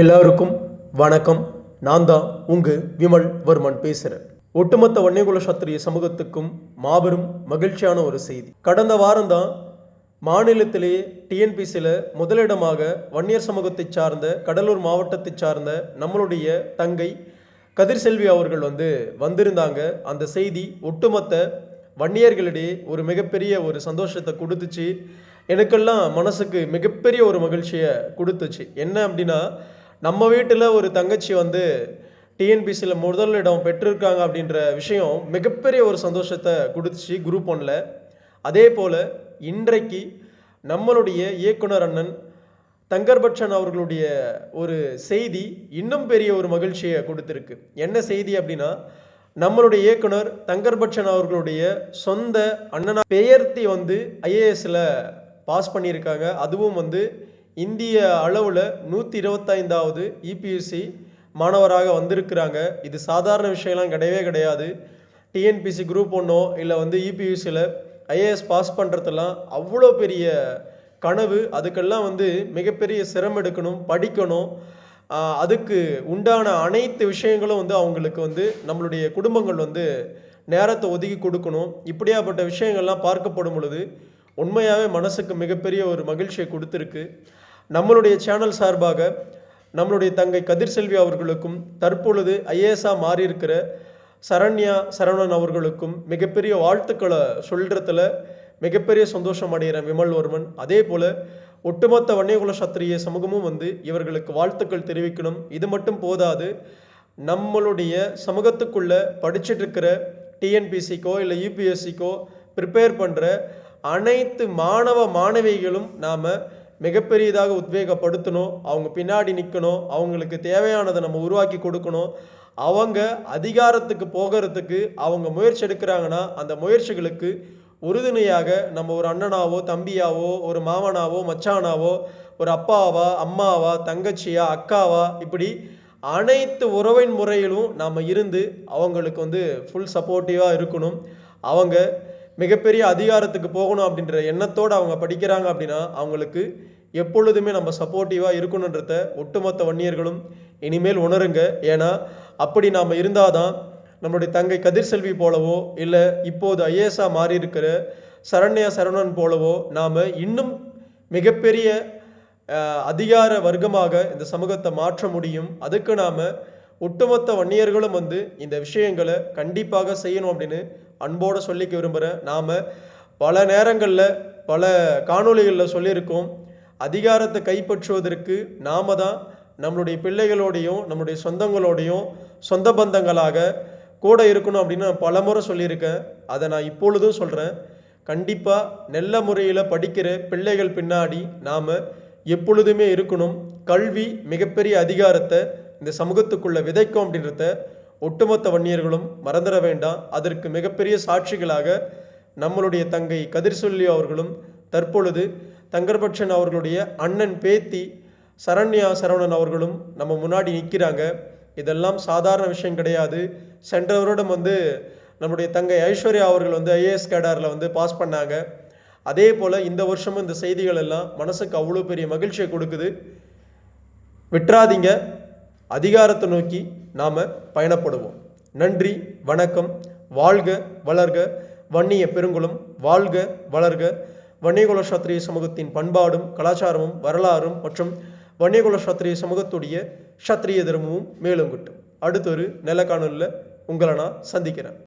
எல்லாருக்கும் வணக்கம். நான் தான் உங்கு விமல் வர்மன் பேசுகிறேன் ஒட்டுமொத்த வன்னியகுல சத்திரிய சமூகத்துக்கும் மாபெரும் மகிழ்ச்சியான ஒரு செய்தி. கடந்த வாரம் தான் மாநிலத்திலேயே டிஎன்பிசியில் முதலிடமாக வன்னியர் சமூகத்தை சார்ந்த கடலூர் மாவட்டத்தை சார்ந்த நம்மளுடைய தங்கை கதிர்செல்வி அவர்கள் வந்து வந்திருந்தாங்க. அந்த செய்தி ஒட்டுமொத்த வன்னியர்களிடையே ஒரு மிகப்பெரிய ஒரு சந்தோஷத்தை கொடுத்துச்சு. எனக்கெல்லாம் மனசுக்கு மிகப்பெரிய ஒரு மகிழ்ச்சியை கொடுத்துச்சு. என்ன அப்படின்னா நம்ம வீட்டில் ஒரு தங்கச்சி வந்து டிஎன்பிசியில் முதலிடம் பெற்றிருக்காங்க அப்படின்ற விஷயம் மிகப்பெரிய ஒரு சந்தோஷத்தை கொடுத்துச்சு குரூப் ஒன்ல அதே போல் இன்றைக்கு நம்மளுடைய இயக்குனர் அண்ணன் தங்கர்பட்சன் அவர்களுடைய ஒரு செய்தி இன்னும் பெரிய ஒரு மகிழ்ச்சியை கொடுத்துருக்கு. என்ன செய்தி அப்படின்னா நம்மளுடைய இயக்குனர் தங்கர்பட்சன் அவர்களுடைய சொந்த அண்ணனா பெயர்த்தி வந்து ஐஏஎஸ்ல பாஸ் பண்ணியிருக்காங்க. அதுவும் வந்து இந்திய அளவில் நூற்றி இருபத்தைந்தாவது இபிஎஸ்சி மாணவராக வந்திருக்கிறாங்க. இது சாதாரண விஷயம்லாம் கிடையவே கிடையாது. டிஎன்பிசி குரூப் ஒன்றோ இல்லை வந்து இபியூசியில் ஐஏஎஸ் பாஸ் பண்ணுறதெல்லாம் அவ்வளோ பெரிய கனவு. அதுக்கெல்லாம் வந்து மிகப்பெரிய சிரமம் எடுக்கணும் படிக்கணும். அதுக்கு உண்டான அனைத்து விஷயங்களும் வந்து அவங்களுக்கு வந்து நம்மளுடைய குடும்பங்கள் வந்து நேரத்தை ஒதுக்கி கொடுக்கணும். இப்படியாப்பட்ட விஷயங்கள்லாம் பார்க்கப்படும் பொழுது உண்மையாகவே மனசுக்கு மிகப்பெரிய ஒரு மகிழ்ச்சியை கொடுத்துருக்கு. நம்மளுடைய சேனல் சார்பாக நம்மளுடைய தங்கை கதிர்செல்வி அவர்களுக்கும் தற்பொழுது ஐஏஎஸாக மாறியிருக்கிற சரண்யா சரவணன் அவர்களுக்கும் மிகப்பெரிய வாழ்த்துக்களை சொல்கிறதுல மிகப்பெரிய சந்தோஷம் அடைகிறேன் விமல்வர்மன் அதே போல் ஒட்டுமொத்த வன்னியகுல சத்திரிய சமூகமும் வந்து இவர்களுக்கு வாழ்த்துக்கள் தெரிவிக்கணும். இது மட்டும் போதாது நம்மளுடைய சமூகத்துக்குள்ளே படிச்சுட்டு இருக்கிற டிஎன்பிசிக்கோ இல்லை யூபிஎஸ்சிக்கோ ப்ரிப்பேர் பண்ணுற அனைத்து மாணவ மாணவிகளும் நாம் மிகப்பெரியதாக உத்வேகப்படுத்தணும். அவங்க பின்னாடி நிற்கணும் அவங்களுக்கு தேவையானதை நம்ம உருவாக்கி கொடுக்கணும். அவங்க அதிகாரத்துக்கு போகிறதுக்கு அவங்க முயற்சி எடுக்கிறாங்கன்னா அந்த முயற்சிகளுக்கு உறுதுணையாக நம்ம ஒரு அண்ணனாவோ தம்பியாவோ ஒரு மாமனாவோ மச்சானாவோ ஒரு அப்பாவா அம்மாவா தங்கச்சியா அக்காவா இப்படி அனைத்து உறவின் முறையிலும் நாம் இருந்து அவங்களுக்கு வந்து ஃபுல் சப்போர்ட்டிவாக இருக்கணும். அவங்க மிகப்பெரிய அதிகாரத்துக்கு போகணும் அப்படின்ற எண்ணத்தோடு அவங்க படிக்கிறாங்க அப்படின்னா அவங்களுக்கு எப்பொழுதுமே நம்ம சப்போர்ட்டிவாக இருக்கணுன்றத ஒட்டுமொத்த வன்னியர்களும் இனிமேல் உணருங்க. ஏன்னா அப்படி நாம் இருந்தால் தான் நம்மளுடைய தங்கை கதிர்செல்வி போலவோ இல்லை இப்போது ஐஏஎஸ்ஆ மாறி இருக்கிற சரண்யா சரவணன் போலவோ நாம் இன்னும் மிகப்பெரிய அதிகார வர்க்கமாக இந்த சமூகத்தை மாற்ற முடியும். அதுக்கு நாம் ஒட்டுமொத்த வன்னியர்களும் வந்து இந்த விஷயங்களை கண்டிப்பாக செய்யணும் அப்படின்னு அன்போடு சொல்லிக்க விரும்புகிறேன் நாம் பல நேரங்களில் பல காணொளிகளில் சொல்லியிருக்கோம். அதிகாரத்தை கைப்பற்றுவதற்கு நாம தான் நம்மளுடைய பிள்ளைகளோடையும் நம்மளுடைய சொந்தங்களோடையும் சொந்த பந்தங்களாக கூட இருக்கணும் அப்படின்னு நான் பலமுறை சொல்லியிருக்கேன். அதை நான் இப்பொழுதும் சொல்கிறேன் கண்டிப்பாக நல்ல முறையில் படிக்கிற பிள்ளைகள் பின்னாடி நாம் எப்பொழுதுமே இருக்கணும். கல்வி மிகப்பெரிய அதிகாரத்தை இந்த சமூகத்துக்குள்ளே விதைக்கும் அப்படின்றத ஒட்டுமொத்த வன்னியர்களும் மறந்துட வேண்டாம். அதற்கு மிகப்பெரிய சாட்சிகளாக நம்மளுடைய தங்கை கதிர்சொல்லி அவர்களும் தற்பொழுது தங்கர்பட்சன் அவர்களுடைய அண்ணன் பேத்தி சரண்யா சரவணன் அவர்களும் நம்ம முன்னாடி நிற்கிறாங்க இதெல்லாம் சாதாரண விஷயம் கிடையாது. சென்ற வருடம் வந்து நம்முடைய தங்கை ஐஸ்வர்யா அவர்கள் வந்து ஐஏஎஸ் கேடாரில் வந்து பாஸ் பண்ணாங்க. அதே போல் இந்த வருஷமும் இந்த செய்திகள் எல்லாம் மனசுக்கு அவ்வளோ பெரிய மகிழ்ச்சியை கொடுக்குது. விட்டுறாதீங்க. அதிகாரத்தை நோக்கி நாம் பயணப்படுவோம். நன்றி வணக்கம். வாழ்க வளர்க. வன்னிய பெருங்குளம் வாழ்க வளர்க. வன்னியகுல சாத்திரிய சமூகத்தின் பண்பாடும் கலாச்சாரமும் வரலாறும் மற்றும் வன்னியகுல சாத்திரிய சமூகத்துடைய சத்திரிய தர்மமும் மேலும் கிட்டும். அடுத்த ஒரு நல்ல காணொலியில் உங்களை நான் சந்திக்கிறேன்.